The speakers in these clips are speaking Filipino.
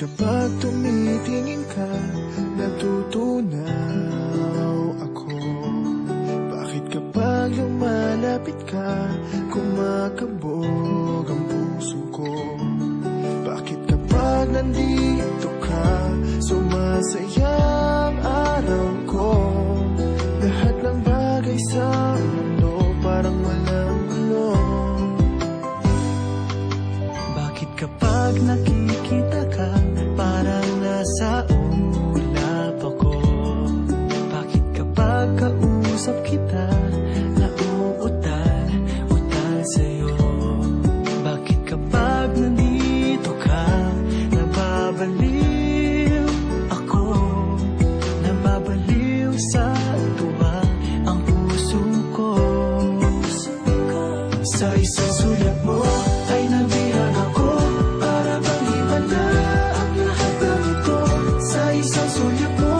Kapag tumitingin ka, sumasaya ang araw ko? Lahat ng bagay sa mundo parang walang gulo bakit kapag nakikita sa tuwa Ang puso ko. Sa isang sulat mo ay nabihag ako Para bang iba na ang lahat Sa isang sulat mo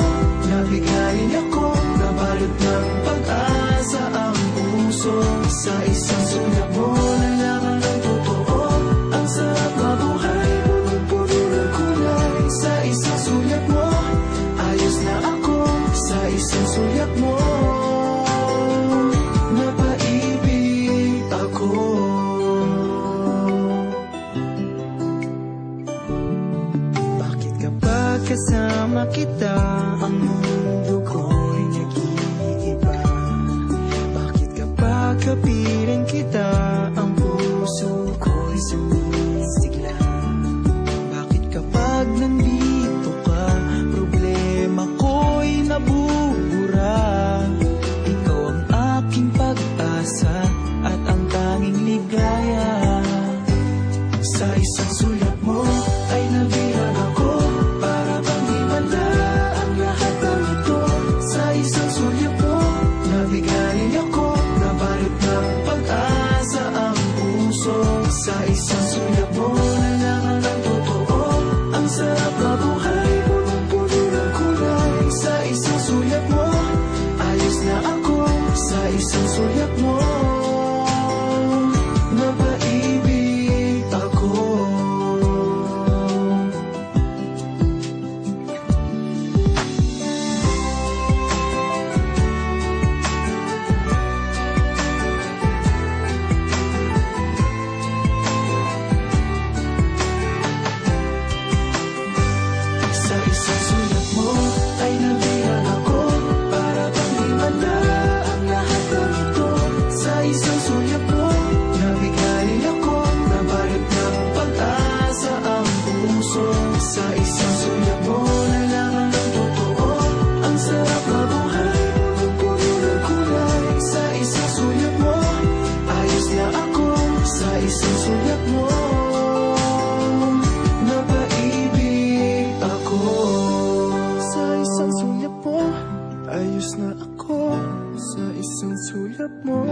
nabigayin ako Nabalot ng pag-asa ang puso. Sa isang sulat mo Sulat mo Napaibig ako. Bakit kapag kasama kita? Ang mundo puso sa isang sulabon Curious na ako sa isang sulat mo.